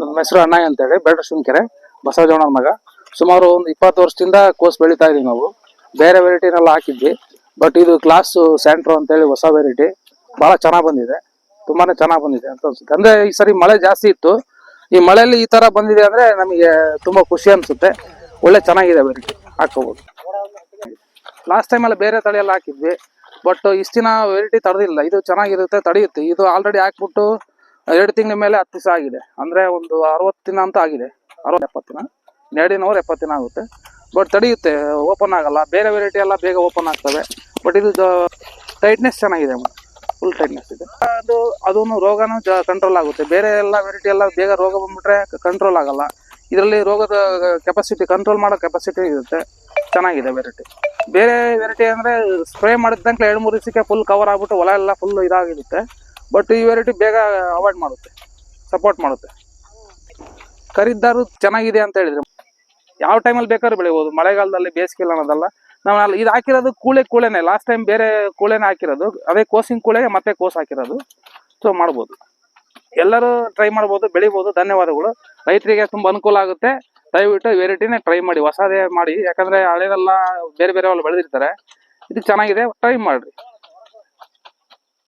ನನ್ನ ಹೆಸರು ಅಣ್ಣಯ್ಯ ಅಂತೇಳಿ ಬೆಳ್ರ ಶಿವಕೆರೆ ಬಸವಜವಣ್ಣನ ಮಗ. ಸುಮಾರು ಒಂದು ಇಪ್ಪತ್ತು ವರ್ಷದಿಂದ ಕೋಸ್ ಬೆಳೀತಾ ಇದೀವಿ ನಾವು. ಬೇರೆ ವೆರೈಟಿನೆಲ್ಲ ಹಾಕಿದ್ವಿ ಬಟ್ ಇದು ಕ್ಲಾಸ್ ಸ್ಯಾಂಟ್ರೋ ಅಂತೇಳಿ ಹೊಸ ವೆರೈಟಿ ಬಹಳ ಚೆನ್ನಾಗಿ ಬಂದಿದೆ, ತುಂಬಾನೇ ಚೆನ್ನಾಗಿ ಬಂದಿದೆ ಅಂತ ಅನ್ಸುತ್ತೆ. ಅಂದ್ರೆ ಈ ಸರಿ ಮಳೆ ಜಾಸ್ತಿ ಇತ್ತು. ಈ ಮಳೆಯಲ್ಲಿ ಈ ತರ ಬಂದಿದೆ ಅಂದ್ರೆ ನಮಗೆ ತುಂಬಾ ಖುಷಿ ಅನ್ಸುತ್ತೆ. ಒಳ್ಳೆ ಚೆನ್ನಾಗಿದೆ ವೆರೈಟಿ ಹಾಕೋಬಹುದು ಲಾಸ್ಟ್ ಟೈಮ್ ಅಲ್ಲಿ ಬೇರೆ ತಳಿಯೆಲ್ಲ ಹಾಕಿದ್ವಿ ಬಟ್ ಇಷ್ಟಿನ ವೆರೈಟಿ ತಡೆದಿಲ್ಲ ಇದು ಚೆನ್ನಾಗಿರುತ್ತೆ, ತಡೆಯುತ್ತೆ. ಇದು ಆಲ್ರೆಡಿ ಹಾಕ್ಬಿಟ್ಟು ಎರಡು ತಿಂಗಳ ಮೇಲೆ ಹತ್ತು ದಿವಸ ಆಗಿದೆ. ಅಂದ್ರೆ ಒಂದು ಅರವತ್ತು ದಿನ ಅಂತ ಆಗಿದೆ. ಅರವತ್ತು, ಎಪ್ಪತ್ತು ದಿನ. ದಿನ ಎಪ್ಪತ್ತು ದಿನ ಆಗುತ್ತೆ. ಬಟ್ ತಡೆಯುತ್ತೆ ಓಪನ್ ಆಗಲ್ಲ. ಬೇರೆ ವೆರೈಟಿ ಎಲ್ಲ ಬೇಗ ಓಪನ್ ಆಗ್ತವೆ. ಬಟ್ ಇದು ಟೈಟ್ನೆಸ್ ಚೆನ್ನಾಗಿದೆ ಫುಲ್ ಟೈಟ್ನೆಸ್ ಇದೆ. ಅದು ಅದನ್ನು ರೋಗನೂ ಕಂಟ್ರೋಲ್ ಆಗುತ್ತೆ. ಬೇರೆ ಎಲ್ಲ ವೆರೈಟಿ ಎಲ್ಲ ಬೇಗ ರೋಗ ಬಂದ್ಬಿಟ್ರೆ ಕಂಟ್ರೋಲ್ ಆಗಲ್ಲ. ಇದರಲ್ಲಿ ರೋಗದ ಕೆಪಾಸಿಟಿ ಕಂಟ್ರೋಲ್ ಮಾಡೋ ಕೆಪಾಸಿಟಿ ಇರುತ್ತೆ. ಚೆನ್ನಾಗಿದೆ ವೆರೈಟಿ ಬೇರೆ ವೆರೈಟಿ ಅಂದರೆ ಸ್ಪ್ರೇ ಮಾಡಿದಂಗೆ ಎರಡು ಮೂರು ದಿವಸಕ್ಕೆ ಫುಲ್ ಕವರ್ ಆಗ್ಬಿಟ್ಟು ಹೊಲ ಎಲ್ಲ ಫುಲ್ ಇದಾಗಿರುತ್ತೆ. ಬಟ್ ಈ ವೆರೈಟಿ ಬೇಗ ಅವಾಯ್ಡ್ ಮಾಡುತ್ತೆ ಸಪೋರ್ಟ್ ಮಾಡುತ್ತೆ. ಕರಿದ್ದಾರು ಚೆನ್ನಾಗಿದೆ ಅಂತ ಹೇಳಿದ್ರೆ. ಯಾವ ಟೈಮಲ್ಲಿ ಬೇಕಾದ್ರೂ ಬೆಳಿಬೋದು, ಮಳೆಗಾಲದಲ್ಲಿ ಬೇಸಿಗೆ ಅನ್ನೋದಲ್ಲ. ನಾವು ಅಲ್ಲಿ ಇದು ಹಾಕಿರೋದು ಕೂಳೆ ಕೂಳೆನೆ ಲಾಸ್ಟ್ ಟೈಮ್ ಬೇರೆ ಕೂಳೆನೇ ಹಾಕಿರೋದು, ಅದೇ ಕೋಸಿಂಗ್ ಕೂಳೆ, ಮತ್ತೆ ಕೋಸ್ ಹಾಕಿರೋದು. ಸೊ ಮಾಡ್ಬೋದು. ಎಲ್ಲರೂ ಟ್ರೈ ಮಾಡ್ಬೋದು, ಬೆಳಿಬೋದು, ಧನ್ಯವಾದಗಳು. ರೈತರಿಗೆ ತುಂಬ ಅನುಕೂಲ ಆಗುತ್ತೆ. ದಯವಿಟ್ಟು ವೆರೈಟಿನೇ ಟ್ರೈ ಮಾಡಿ, ಹೊಸದೇ ಮಾಡಿ. ಯಾಕಂದ್ರೆ ಹಳೆದೆಲ್ಲ ಬೇರೆ ಬೇರೆ ಬೆಳೆದಿರ್ತಾರೆ. ಇದು ಚೆನ್ನಾಗಿದೆ ಟ್ರೈ ಮಾಡ್ರಿ.